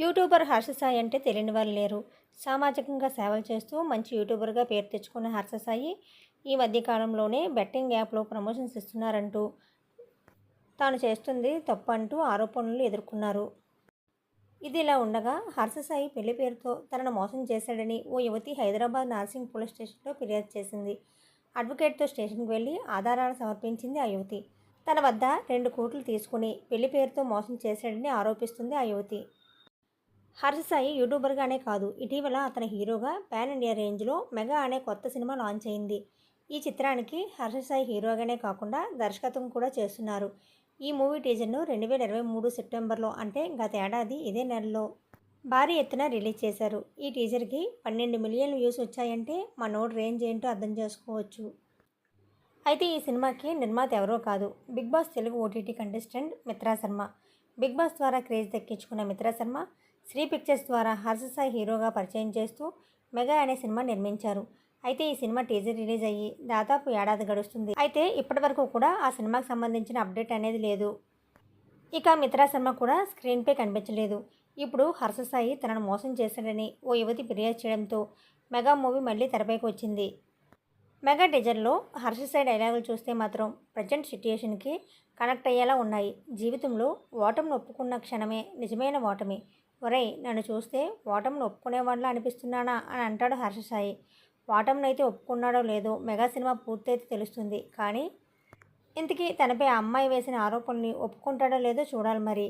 YouTuber Harsha Sai అంటే తెలియని వాళ్ళు లేరు. సామాజికంగా సేవలు చేస్తూ మంచి యూట్యూబర్గా పేరు తెచ్చుకున్న హర్ష సాయి ఈ మధ్యకాలంలోనే బెట్టింగ్ యాప్లో ప్రమోషన్స్ ఇస్తున్నారంటూ తాను చేస్తుంది తప్పంటూ అంటూ ఆరోపణలు ఎదుర్కొన్నారు. ఇది ఇలా ఉండగా హర్ష సాయి పెళ్ళి పేరుతో తనను మోసం చేశాడని ఓ యువతి హైదరాబాద్ నార్సింగ్ పోలీస్ స్టేషన్లో ఫిర్యాదు చేసింది. అడ్వకేట్తో స్టేషన్కి వెళ్ళి ఆధారాలు సమర్పించింది ఆ యువతి. తన వద్ద రెండు కోట్లు తీసుకుని పెళ్ళి పేరుతో మోసం చేశాడని ఆరోపిస్తుంది ఆ యువతి. హర్ష సాయి యూట్యూబర్గానే కాదు. ఇటీవల అతని హీరోగా పాన్ ఇండియా రేంజ్లో మెగా అనే కొత్త సినిమా లాంచ్ అయింది. ఈ చిత్రానికి హర్ష సాయి హీరోగానే కాకుండా దర్శకత్వం కూడా చేస్తున్నారు. ఈ మూవీ టీజర్ను రెండు వేల ఇరవై మూడు సెప్టెంబర్లో అంటే గత ఏడాది ఇదే నెలలో భారీ ఎత్తున రిలీజ్ చేశారు. ఈ టీజర్కి పన్నెండు మిలియన్ వ్యూస్ వచ్చాయంటే మా నోట్ రేంజ్ ఏంటో అర్థం చేసుకోవచ్చు. అయితే ఈ సినిమాకి నిర్మాత ఎవరో కాదు. Bigg Boss Telugu OTT contestant Mitra Sharma. Bigg Boss ద్వారా క్రేజ్ దక్కించుకున్న మిత్రా శర్మ శ్రీ పిక్చర్స్ ద్వారా హర్ష సాయి హీరోగా పరిచయం చేస్తూ మెగా అనే సినిమా నిర్మించారు. అయితే ఈ సినిమా టీజర్ రిలీజ్ అయ్యి దాదాపు ఏడాది గడుస్తుంది. అయితే ఇప్పటివరకు కూడా ఆ సినిమాకి సంబంధించిన అప్డేట్ అనేది లేదు. ఇక మిత్రా సినిమా కూడా స్క్రీన్పై కనిపించలేదు. ఇప్పుడు హర్ష సాయి తనను మోసం చేశాడని ఓ యువతి ఫిర్యాదు చేయడంతో మెగా మూవీ మళ్ళీ తెరపైకి వచ్చింది. మెగా టీజర్లో హర్ష సాయి డైలాగులు చూస్తే మాత్రం ప్రజెంట్ సిట్యుయేషన్కి కనెక్ట్ అయ్యేలా ఉన్నాయి. జీవితంలో ఓటమిని ఒప్పుకున్న క్షణమే నిజమైన ఓటమి. ఒరేయ్ నన్ను చూస్తే ఓటమిని ఒప్పుకునేవాడిలా అనిపిస్తున్నానా అని అంటాడు హర్ష సాయి. ఓటమిని అయితే ఒప్పుకున్నాడో లేదో మెగా సినిమా పూర్తయితే తెలుస్తుంది. కానీ ఇంతకీ తనపై ఆ అమ్మాయి వేసిన ఆరోపణల్ని ఒప్పుకుంటాడో లేదో చూడాలి మరి.